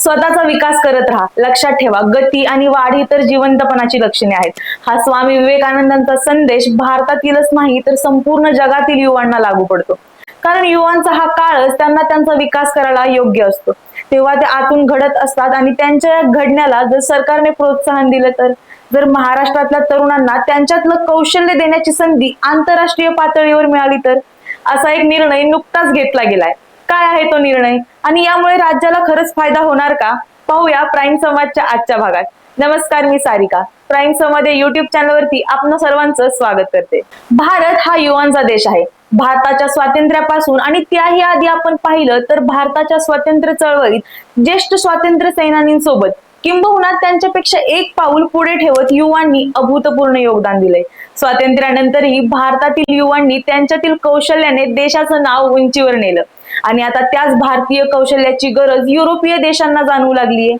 स्वतःचा विकास करत राहा. लक्षात ठेवा गती आणि वाढ ही तर जिवंतपणाची लक्षणे आहेत. हा स्वामी विवेकानंदांचा संदेश भारतातीलच नाही तर संपूर्ण जगातील युवांना लागू पडतो. कारण युवांचा हा काळच त्यांना त्यांचा विकास करायला योग्य असतो. तेव्हा ते आतून घडत असतात आणि त्यांच्या घडण्याला जर सरकारने प्रोत्साहन दिलं तर जर महाराष्ट्रातल्या तरुणांना त्यांच्यातलं कौशल्य देण्याची संधी आंतरराष्ट्रीय पातळीवर मिळाली तर असा एक निर्णय नुकताच घेतला गेलाय. काय आहे तो निर्णय? आणि यामुळे राज्याला खरंच फायदा होणार का? पाहूया प्राईम समाजच्या आजच्या भागात. नमस्कार मी सारिका. प्राईम संवाद या युट्यूब चॅनलवरती आपण सर्वांचं स्वागत करते. भारत हा युवांचा देश आहे. भारताच्या स्वातंत्र्यापासून आणि त्याही आधी आपण पाहिलं तर भारताच्या स्वातंत्र्य चळवळीत ज्येष्ठ स्वातंत्र्य सेनानींसोबत किंबहुना त्यांच्यापेक्षा एक पाऊल पुढे ठेवत युवांनी अभूतपूर्ण योगदान दिले स्वातंत्र्यानंतरही भारतातील युवांनी त्यांच्यातील कौशल्याने देशाचं नाव उंचीवर नेलं. आणि आता त्याच भारतीय कौशल्याची गरज युरोपीय देशांना जाणवू लागलीये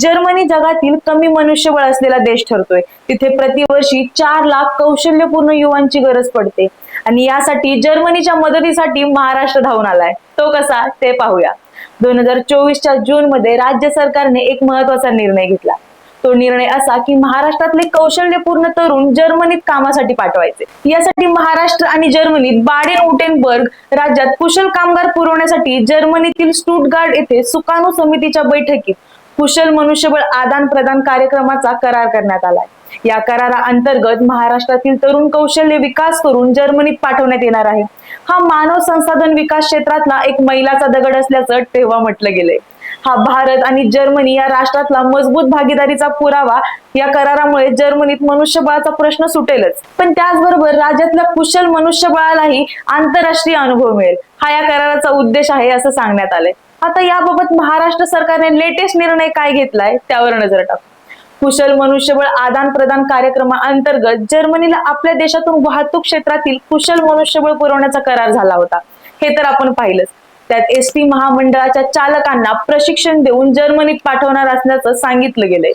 जर्मनी जगातील कमी मनुष्यबळ असलेला देश ठरतोय. तिथे प्रतिवर्षी चार लाख कौशल्यपूर्ण युवांची गरज पडते. आणि यासाठी जर्मनीच्या मदतीसाठी महाराष्ट्र धावून आलाय. तो कसा? ते पाहूया. दोन हजार चोवीसच्या जून मध्ये राज्य सरकारने एक महत्त्वाचा निर्णय घेतला. तो निर्णय असा की महाराष्ट्रातले कौशल्यपूर्ण तरुण जर्मनीत कामासाठी पाठवायचे. यासाठी महाराष्ट्र आणि जर्मनीत बाडेन उटेनबर्ग राज्यात कुशल कामगार पुरवण्यासाठी जर्मनीतील स्टुटगार्ड येथे सुकाणू समितीच्या बैठकीत कुशल मनुष्यबळ आदान प्रदान कार्यक्रमाचा करार करण्यात आलाय. या करारा अंतर्गत महाराष्ट्रातील तरुण कौशल्य विकास करून जर्मनीत पाठवण्यात येणार आहे. हा मानव संसाधन विकास क्षेत्रातला एक मैलाचा दगड असल्याचं तेव्हा म्हटलं गेलंय. हा भारत आणि जर्मनी या राष्ट्रातला मजबूत भागीदारीचा पुरावा या करारामुळे जर्मनीत मनुष्यबळाचा प्रश्न सुटेलच. पण त्याचबरोबर राज्यातल्या कुशल मनुष्यबळालाही आंतरराष्ट्रीय अनुभव मिळेल. हा या कराराचा उद्देश आहे असं सांगण्यात आलंय. आता याबाबत महाराष्ट्र सरकारने लेटेस्ट निर्णय काय घेतलाय त्यावर नजर टाकू. कुशल मनुष्यबळ आदान प्रदान कार्यक्रमाअंतर्गत जर्मनीला आपल्या देशातून वाहतूक क्षेत्रातील कुशल मनुष्यबळ पुरवण्याचा करार झाला होता. हे तर आपण पाहिलंच. त्यात एस टी महामंडळाच्या चालकांना प्रशिक्षण देऊन जर्मनीत पाठवणार असल्याचं सांगितलं गेलंय.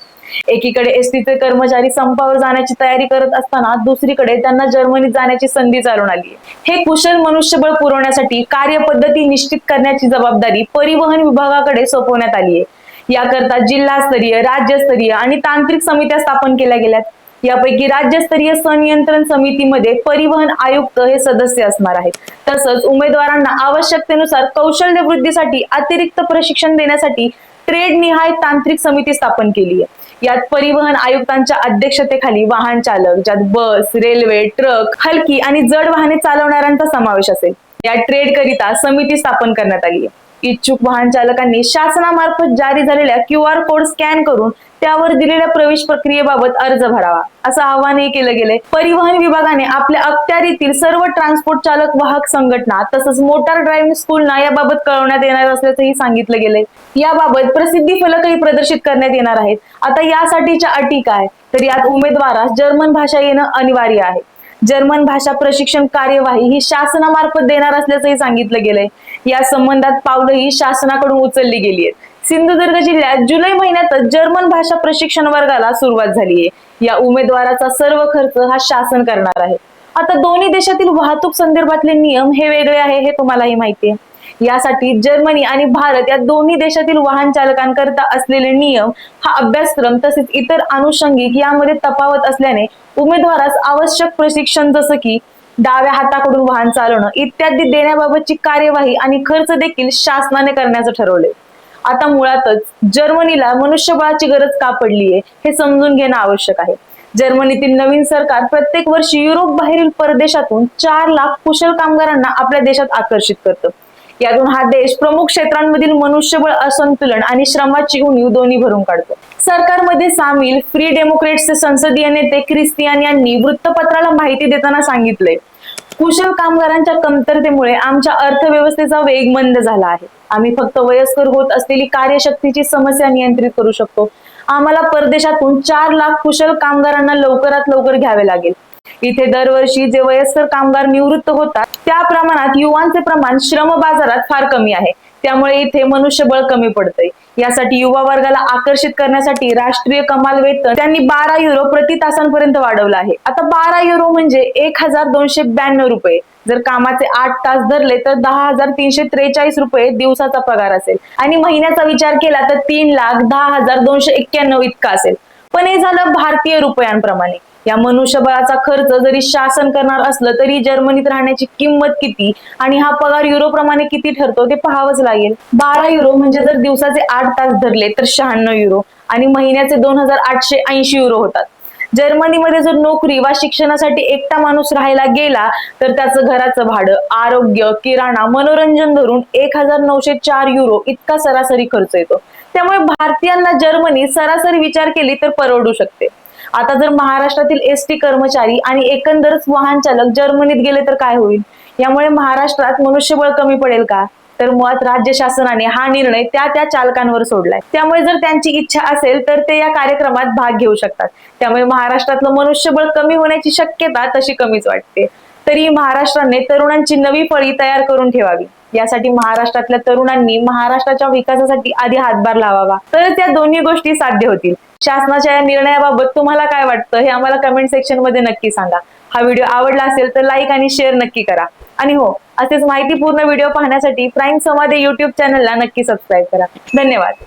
एकीकडे एस टीचे कर्मचारी संपावर जाण्याची तयारी करत असताना दुसरीकडे त्यांना जर्मनीत जाण्याची संधी चालून आली हे कुशल मनुष्यबळ पुरवण्यासाठी कार्यपद्धती निश्चित करण्याची जबाबदारी परिवहन विभागाकडे सोपवण्यात आली आहे याकरता जिल्हास्तरीय राज्यस्तरीय आणि तांत्रिक समित्या स्थापन केल्या गेल्यात. यापैकी राज्यस्तरीय संनियंत्रण समितीमध्ये परिवहन आयुक्त हे सदस्य असणार आहेत. तसंच उमेदवारांना आवश्यकतेनुसार कौशल्य वृद्धीसाठी अतिरिक्त प्रशिक्षण देण्यासाठी ट्रेड निहाय तांत्रिक समिती स्थापन केली आहे. यात परिवहन आयुक्तांच्या अध्यक्षतेखाली वाहन चालक ज्यात बस रेल्वे ट्रक हलकी आणि जड वाहने चालवणाऱ्यांचा समावेश असेल. या ट्रेड करिता समिती स्थापन करण्यात आली आहे. इच्छुक वाहन चालकांनी शासनामार्फत जारी झालेल्या क्यू आर कोड स्कॅन करून त्यावर दिलेल्या प्रवेश प्रक्रियेबाबत अर्ज भरावा. असं आवाहनही केलं गेलंय. परिवहन विभागाने आपल्या अखत्यारीतील सर्व ट्रान्सपोर्ट चालक वाहक संघटना तसंच मोटार ड्रायव्हिंग स्कूलना याबाबत कळवण्यात येणार असल्याचंही सांगितलं गेलंय. याबाबत प्रसिद्धी फलकही प्रदर्शित करण्यात येणार आहेत. आता यासाठीच्या अटी काय? तर यात उमेदवारास जर्मन भाषा येणं अनिवार्य आहे. जर्मन भाषा प्रशिक्षण कार्यवाही ही शासनामार्फत देणार असल्याचंही सांगितलं गेलंय. या संबंधात पावलं ही शासनाकडून उचलली गेली आहेत. सिंधुदुर्ग जिल्ह्यात जुलै महिन्यातच जर्मन भाषा प्रशिक्षण वर्गाला सुरुवात झाली आहे या उमेदवाराचा सर्व खर्च हा शासन करणार आहे. आता दोन्ही देशातील वाहतूक संदर्भातले नियम हे वेगळे आहे हे तुम्हालाही माहिती आहे. यासाठी जर्मनी आणि भारत या दोन्ही देशातील वाहन चालकांकरता असलेले नियम हा अभ्यासक्रम तसेच इतर अनुषंगिक यामध्ये तपावत असल्याने उमेदवारास आवश्यक प्रशिक्षण जसं की डाव्या हाताकडून वाहन चालवणं इत्यादी देण्याबाबतची कार्यवाही आणि खर्च देखील शासनाने करण्याचं ठरवले आता मुळातच जर्मनीला मनुष्यबळाची गरज का पडली आहे हे समजून घेणं आवश्यक आहे. जर्मनीतील नवीन सरकार प्रत्येक वर्षी युरोप बाहेरील परदेशातून चार लाख कुशल कामगारांना आपल्या देशात आकर्षित करतं. यातून हा देश प्रमुख क्षेत्रांमधील मनुष्यबळ असंतुलन आणि श्रमाची उणीव दोन्ही भरून काढतो. सरकारमध्ये सामील फ्री डेमोक्रेट्सचे संसदीय नेते ख्रिस्तियान यांनी वृत्तपत्राला माहिती देताना सांगितलंय कुशल कामगारांच्या कमतरतेमुळे आमच्या अर्थव्यवस्थेचा वेग मंद झाला आहे. आम्ही फक्त वयस्कर होत असलेली कार्यशक्तीची समस्या नियंत्रित करू शकतो. आम्हाला परदेशातून चार लाख कुशल कामगारांना लवकरात लवकर घ्यावे लागेल. इथे दरवर्षी जे वयस्कर कामगार निवृत्त होतात त्या प्रमाणात युवांचे प्रमाण श्रम बाजारात फार कमी आहे. त्यामुळे इथे मनुष्यबळ कमी पडतंय. यासाठी युवा वर्गाला आकर्षित करण्यासाठी राष्ट्रीय कमाल वेतन त्यांनी बारा युरो प्रति तासांपर्यंत वाढवलं आहे. आता बारा युरो म्हणजे एक हजार दोनशे ब्याण्णव रुपये. जर कामाचे आठ तास धरले तर दहा हजार तीनशे त्रेचाळीस रुपये दिवसाचा पगार असेल. आणि महिन्याचा विचार केला तर तीन लाख दहा हजार दोनशे एक्क्याण्णव इतका असेल. पण हे झालं भारतीय रुपयांप्रमाणे. या मनुष्यबळाचा खर्च जरी शासन करणार असलं तरी जर्मनीत राहण्याची किंमत किती आणि हा पगार युरोप्रमाणे किती ठरतो ते पाहावंच लागेल. बारा युरो म्हणजे जर दिवसाचे आठ तास धरले तर शहाण्णव युरो आणि महिन्याचे दोन हजार आठशे ऐंशी युरो होतात. जर्मनीमध्ये जर नोकरी वा शिक्षणासाठी एकटा माणूस राहायला गेला तर त्याचं घराचं भाडं आरोग्य किराणा मनोरंजन धरून एक हजार नऊशे चार युरो इतका सरासरी खर्च येतो. त्यामुळे भारतीयांना जर्मनी सरासरी विचार केली तर परवडू शकते. आता जर महाराष्ट्रातील एस टी कर्मचारी आणि एकंदरच वाहन चालक जर्मनीत गेले तर काय होईल? यामुळे महाराष्ट्रात मनुष्यबळ कमी पडेल का? तर मुळात राज्य शासनाने हा निर्णय त्या त्या चालकांवर सोडलाय. त्यामुळे जर त्यांची इच्छा असेल तर ते या कार्यक्रमात भाग घेऊ शकतात. त्यामुळे महाराष्ट्रातलं मनुष्यबळ कमी होण्याची शक्यता तशी कमीच वाटते. तरी महाराष्ट्राने तरुणांची नवी फळी तयार करून ठेवावी. यासाठी महाराष्ट्रातल्या तरुणांनी महाराष्ट्राच्या विकासासाठी आधी हातभार लावावा. तर त्या दोन्ही गोष्टी साध्य होतील. शासनाच्या या निर्णयाबाबत तुम्हाला काय वाटतं हे आम्हाला कमेंट सेक्शनमध्ये नक्की सांगा. हा व्हिडिओ आवडला असेल तर लाईक आणि शेअर नक्की करा. आणि हो असेच माहितीपूर्ण व्हिडिओ पाहण्यासाठी प्राईम समाधे युट्यूब चॅनलला नक्की सबस्क्राईब करा. धन्यवाद.